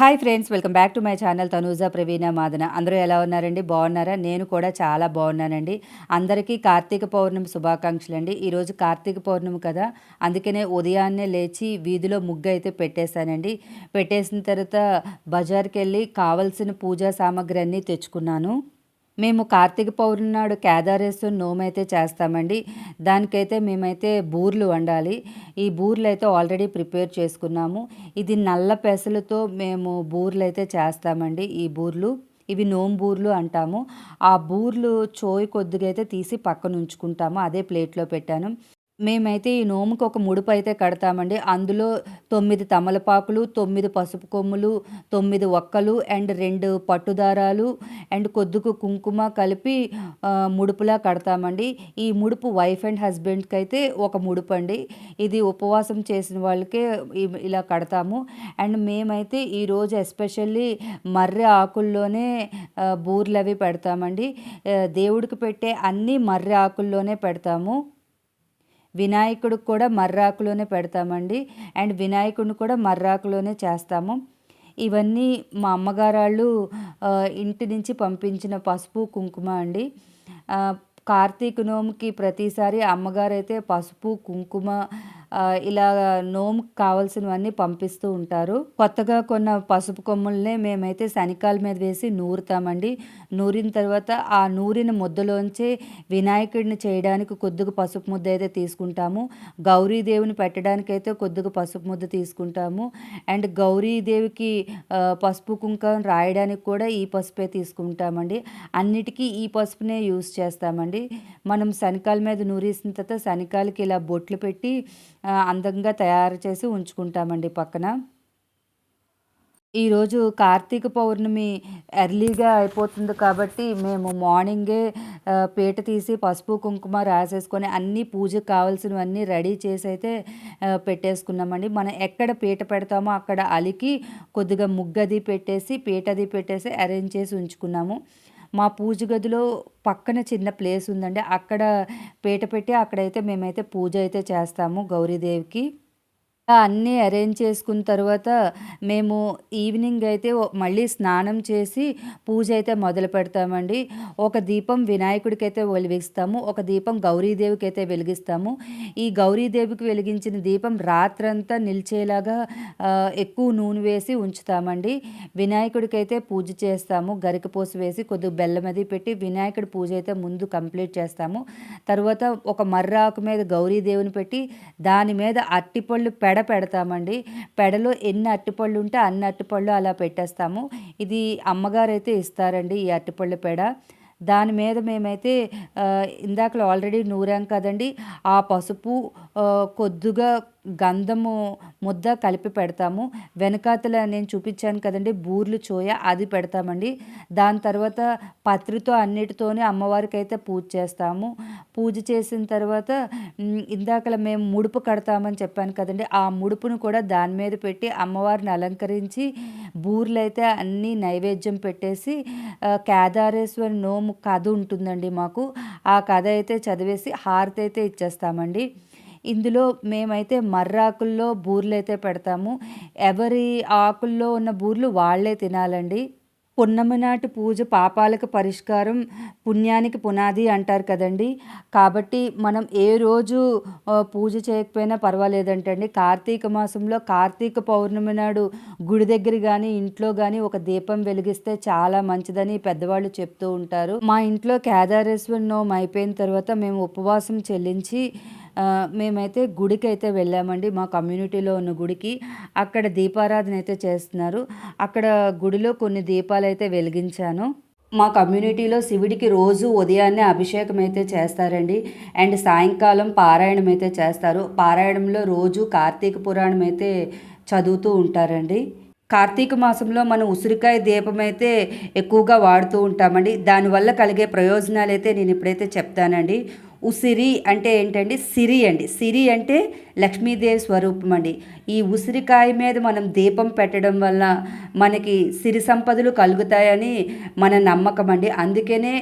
Hi friends welcome back to my channel Tanuja Praveena Madana. అందరూ ఎలా ఉన్నారండి? బాగున్నారా? నేను కూడా చాలా బాగున్నానండి. అందరికీ కార్తీక పౌర్ణమి శుభాకాంక్షలు అండి. ఈరోజు కార్తీక పౌర్ణమి కదా అందుకనే ఉదయాన్నే లేచి వీధిలో ముగ్గు అయితే పెట్టేశానండి. పెట్టేసిన తర్వాత బజార్కి వెళ్ళి కావలసిన పూజా సామాగ్రి అన్నీ తెచ్చుకున్నాను. మేము కార్తీక పౌర్ణమి నాడు కేదారేశ్వర నోమైతే చేస్తామండి. దానికైతే మేమైతే బూర్లు వండాలి. ఈ బూర్లు అయితే ఆల్రెడీ ప్రిపేర్ చేసుకున్నాము. ఇది నల్ల పెసలతో మేము బూర్లు అయితే చేస్తామండి ఈ బూర్లు. ఇవి నోంబూర్లు అంటాము. ఆ బూర్లు చోయి కొద్దిగా అయితే తీసి పక్కన ఉంచుకుంటాము. అదే ప్లేట్లో పెట్టాను. మేమైతే ఈ నోముకి ఒక ముడుపు అయితే కడతామండి. అందులో తొమ్మిది తమలపాకులు తొమ్మిది పసుపు కొమ్ములు తొమ్మిది ఒక్కలు అండ్ రెండు పట్టుదారాలు అండ్ కొద్దుకు కుంకుమ కలిపి ముడుపులా కడతామండి. ఈ ముడుపు వైఫ్ అండ్ హస్బెండ్కి అయితే ఒక ముడుపు అండి ఇది ఉపవాసం చేసిన వాళ్ళకే ఇలా కడతాము. అండ్ మేమైతే ఈరోజు ఎస్పెషల్లీ మర్రె ఆకుల్లోనే బూర్లు అవి పెడతామండి. దేవుడికి పెట్టే అన్ని మర్రి ఆకుల్లోనే పెడతాము. వినాయకుడికి కూడా మర్రాకులోనే పెడతామండి. అండ్ వినాయకుడిని కూడా మర్రాకులోనే చేస్తాము. ఇవన్నీ మా అమ్మగారాళ్ళు ఇంటి నుంచి పంపించిన పసుపు కుంకుమ అండి. కార్తీక నోముకి ప్రతిసారి అమ్మగారు అయితే పసుపు కుంకుమ ఇలా నోముకు కావాల్సినవన్నీ పంపిస్తూ ఉంటారు. కొత్తగా కొన్న పసుపు కొమ్ములనే మేమైతే శనికాల మీద వేసి నూరుతామండి. నూరిన తర్వాత ఆ నూరిన ముద్దలోంచి వినాయకుడిని చేయడానికి కొద్దిగా పసుపు ముద్ద అయితే తీసుకుంటాము. గౌరీదేవిని పెట్టడానికి అయితే కొద్దిగా పసుపు ముద్ద తీసుకుంటాము. అండ్ గౌరీదేవికి పసుపు కుంకం రాయడానికి కూడా ఈ పసుపే తీసుకుంటామండి. అన్నిటికీ ఈ పసుపునే యూస్ చేస్తామండి. మనం శనికాల మీద నూరేసిన తర్వాత శనికాలకి ఇలా బొట్లు పెట్టి అందంగా తయారు చేసి ఉంచుకుంటామండి పక్కన. ఈరోజు కార్తీక పౌర్ణమి ఎర్లీగా అయిపోతుంది కాబట్టి మేము మార్నింగే పీట తీసి పసుపు కుంకుమ రాసేసుకొని అన్ని పూజకు కావాల్సినవన్నీ రెడీ చేసి అయితే పెట్టేసుకున్నామండి. మనం ఎక్కడ పీట పెడతామో అక్కడ అలికి కొద్దిగా ముగ్గది పెట్టేసి పీటది పెట్టేసి అరేంజ్ చేసి ఉంచుకున్నాము. మా పూజ గదిలో పక్కన చిన్న ప్లేస్ ఉందండి. అక్కడ పీట పెట్టి అక్కడైతే మేమైతే పూజ అయితే చేస్తాము గౌరీదేవికి. అన్నీ అరేంజ్ చేసుకున్న తర్వాత మేము ఈవినింగ్ అయితే మళ్ళీ స్నానం చేసి పూజ అయితే మొదలు పెడతామండి. ఒక దీపం వినాయకుడికి అయితే వెలిగిస్తాము ఒక దీపం గౌరీదేవికి అయితే వెలిగిస్తాము. ఈ గౌరీదేవికి వెలిగించిన దీపం రాత్రంతా నిలిచేలాగా ఎక్కువ నూనె వేసి ఉంచుతామండి. వినాయకుడికి అయితే పూజ చేస్తాము గరికపోసి వేసి కొద్దిగా బెల్లం అది పెట్టి వినాయకుడి పూజ అయితే ముందు కంప్లీట్ చేస్తాము. తర్వాత ఒక మర్రాకు మీద గౌరీదేవిని పెట్టి దాని మీద అట్టిపళ్ళు పెడ పెడతామండి. పెడలో ఎన్ని అరటిపళ్ళు ఉంటే అన్ని అరటిపళ్ళు అలా పెట్టేస్తాము. ఇది అమ్మగారు అయితే ఇస్తారండి ఈ అరటిపళ్ళు పెడ. దాని మీద మేమైతే ఇందాకలో ఆల్రెడీ నూరాం కదండి ఆ పసుపు కొద్దిగా గంధము ముద్ద కలిపి పెడతాము. వెనకాతల నేను చూపించాను కదండి బూర్లు చోయ అది పెడతామండి. దాని తర్వాత పత్రితో అన్నిటితోనే అమ్మవారికి అయితే పూజ చేస్తాము. పూజ చేసిన తర్వాత ఇందాకల మేము ముడుపు కడతామని చెప్పాను కదండి ఆ ముడుపును కూడా దాని మీద పెట్టి అమ్మవారిని అలంకరించి బూర్లైతే అన్నీ నైవేద్యం పెట్టేసి కేదారేశ్వరి నోము కథ ఉంటుందండి మాకు. ఆ కథ అయితే చదివేసి హారతి అయితే ఇచ్చేస్తామండి. ఇందులో మేమైతే మర్రాకుల్లో బూర్లు అయితే పెడతాము. ఎవరి ఆకుల్లో ఉన్న బూర్లు వాళ్ళే తినాలండి. పున్నమి నాటి పూజ పాపాలకు పరిష్కారం పుణ్యానికి పునాది అంటారు కదండి. కాబట్టి మనం ఏ రోజు పూజ చేయకపోయినా పర్వాలేదంటండి. కార్తీక మాసంలో కార్తీక పౌర్ణమి నాడు గుడి దగ్గర కానీ ఇంట్లో కానీ ఒక దీపం వెలిగిస్తే చాలా మంచిదని పెద్దవాళ్ళు చెప్తూ ఉంటారు. మా ఇంట్లో కేదారేశ్వర నోమ్ అయిపోయిన తర్వాత మేము ఉపవాసం చెల్లించి మేమైతే గుడికి అయితే వెళ్ళామండి. మా కమ్యూనిటీలో ఉన్న గుడికి. అక్కడ దీపారాధన అయితే చేస్తున్నారు. అక్కడ గుడిలో కొన్ని దీపాలు అయితే వెలిగించాను. మా కమ్యూనిటీలో శివుడికి రోజు ఉదయాన్నే అభిషేకం అయితే చేస్తారండి. అండ్ సాయంకాలం పారాయణం అయితే చేస్తారు. పారాయణంలో రోజు కార్తీక పురాణం అయితే చదువుతూ ఉంటారండి. కార్తీక మాసంలో మనం ఉసిరికాయ దీపం అయితే ఎక్కువగా వాడుతూ ఉంటామండి. దానివల్ల కలిగే ప్రయోజనాలు అయితే నేను ఇప్పుడైతే చెప్తానండి. ఉసిరి అంటే ఏంటండి? సిరి అండి. సిరి అంటే లక్ష్మీదేవి స్వరూపం అండి. ఈ ఉసిరికాయ మీద మనం దీపం పెట్టడం వల్ల మనకి సిరి సంపదలు కలుగుతాయని మన నమ్మకం అండి. అందుకనే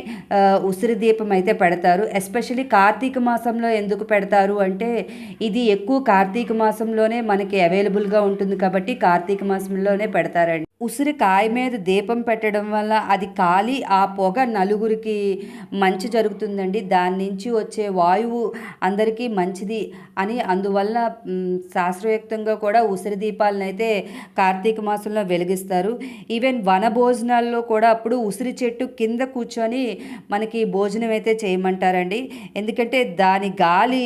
ఉసిరి దీపం అయితే పెడతారు. ఎస్పెషల్లీ కార్తీక మాసంలో ఎందుకు పెడతారు అంటే ఇది ఎక్కువ కార్తీక మాసంలోనే మనకి అవైలబుల్గా ఉంటుంది కాబట్టి కార్తీక మాసంలోనే పెడతారండి. ఉసిరికాయ మీద దీపం పెట్టడం వల్ల అది కాలి ఆ పొగ నలుగురికి మంచి జరుగుతుందండి. దాని నుంచి వచ్చే వాయువు అందరికీ మంచిది అని అందువల్ల మ్, శాస్త్రయుక్తంగా కూడా ఉసిరి దీపాలను అయితే కార్తీక మాసంలో వెలిగిస్తారు. ఈవెన్ వన భోజనాల్లో కూడా అప్పుడు ఉసిరి చెట్టు కింద కూర్చొని మనకి భోజనం అయితే చేయమంటారండి. ఎందుకంటే దాని గాలి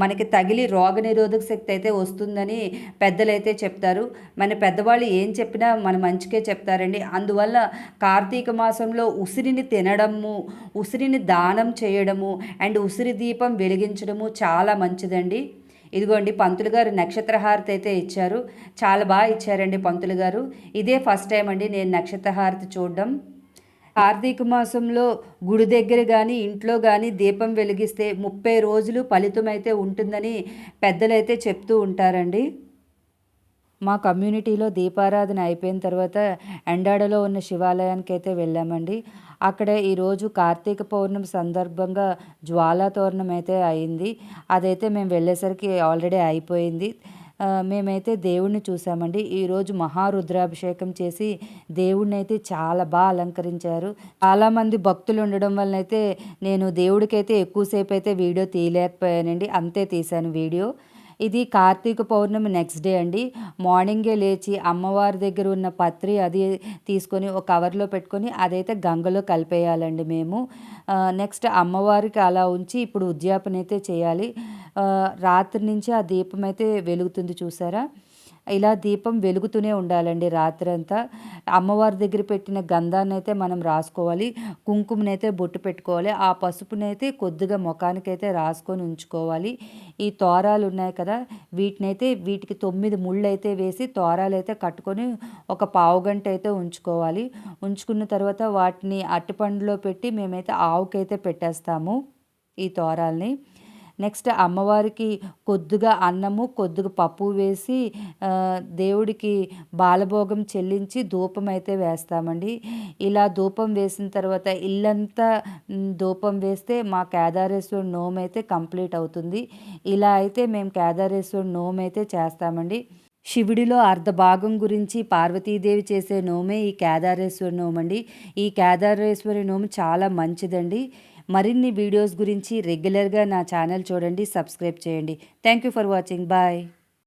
మనకి తగిలి రోగనిరోధక శక్తి అయితే వస్తుందని పెద్దలైతే చెప్తారు. మన పెద్దవాళ్ళు ఏం చెప్పినా మన మంచికే చెప్తారండి. అందువల్ల కార్తీక మాసంలో ఉసిరిని తినడము ఉసిరిని దానం చేయడము అండ్ ఉసిరి దీపం వెలిగించడము చాలా మంచిదండి. ఇదిగోండి పంతులు గారు నక్షత్రహారతి అయితే ఇచ్చారు. చాలా బాగా ఇచ్చారండి పంతులు గారు. ఇదే ఫస్ట్ టైం అండి నేను నక్షత్రహారతి చూడడం. కార్తీక మాసంలో గుడి దగ్గర కానీ ఇంట్లో కానీ దీపం వెలిగిస్తే ముప్పై రోజులు ఫలితం అయితే ఉంటుందని పెద్దలైతే చెప్తూ ఉంటారండి. మా కమ్యూనిటీలో దీపారాధన అయిపోయిన తర్వాత ఎండాడలో ఉన్న శివాలయానికి అయితే వెళ్ళామండి. అక్కడ ఈరోజు కార్తీక పౌర్ణమి సందర్భంగా జ్వాలా తోరణం అయితే అయింది. అదైతే మేము వెళ్ళేసరికి ఆల్రెడీ అయిపోయింది. మేమైతే దేవుణ్ణి చూసామండి. ఈరోజు మహారుద్రాభిషేకం చేసి దేవుణ్ణి అయితే చాలా బాగా అలంకరించారు. చాలామంది భక్తులు ఉండడం వల్ల అయితే నేను దేవుడికైతే ఎక్కువసేపు అయితే వీడియో తీయలేకపోయానండి. అంతే తీశాను వీడియో. ఇది కార్తీక పౌర్ణమి నెక్స్ట్ డే అండి. మార్నింగే లేచి అమ్మవారి దగ్గర ఉన్న పత్రి అది తీసుకొని ఒక కవర్లో పెట్టుకొని అదైతే గంగలో కలిపేయాలండి మేము. నెక్స్ట్ అమ్మవారికి అలా ఉంచి ఇప్పుడు ఉద్యాపన అయితే చేయాలి. రాత్రి నుంచి ఆ దీపం అయితే వెలుగుతుంది చూసారా? ఇలా దీపం వెలుగుతూనే ఉండాలండి రాత్రి అంతా అమ్మవారి దగ్గర పెట్టిన గంధాన్ని అయితే మనం రాసుకోవాలి. కుంకుమనైతే బొట్టు పెట్టుకోవాలి. ఆ పసుపునైతే కొద్దిగా ముఖానికైతే రాసుకొని ఉంచుకోవాలి. ఈ తోరాలు ఉన్నాయి కదా వీటినైతే వీటికి తొమ్మిది ముళ్ళు అయితే వేసి తోరాలు అయితే కట్టుకొని ఒక పావు గంట అయితే ఉంచుకోవాలి. ఉంచుకున్న తర్వాత వాటిని అట్టిపండులో పెట్టి మేమైతే ఆవుకైతే పెట్టేస్తాము ఈ తోరాల్ని. నెక్స్ట్ అమ్మవారికి కొద్దిగా అన్నము కొద్దిగా పప్పు వేసి దేవుడికి బాలభోగం చెల్లించి ధూపం అయితే వేస్తామండి. ఇలా ధూపం వేసిన తర్వాత ఇల్లంతా ధూపం వేస్తే మా కేదారేశ్వర నోమ్ అయితే కంప్లీట్ అవుతుంది. ఇలా అయితే మేము కేదారేశ్వర నోమ అయితే చేస్తామండి. శివుడిలో అర్ధ భాగం గురించి పార్వతీదేవి చేసే నోమే ఈ కేదారేశ్వర నోమండి. ఈ కేదారేశ్వరి నోము చాలా మంచిదండి. మరిన్ని వీడియోస్ గురించి రెగ్యులర్గా నా ఛానల్ చూడండి సబ్స్క్రైబ్ చేయండి. Thank you for watching. Bye.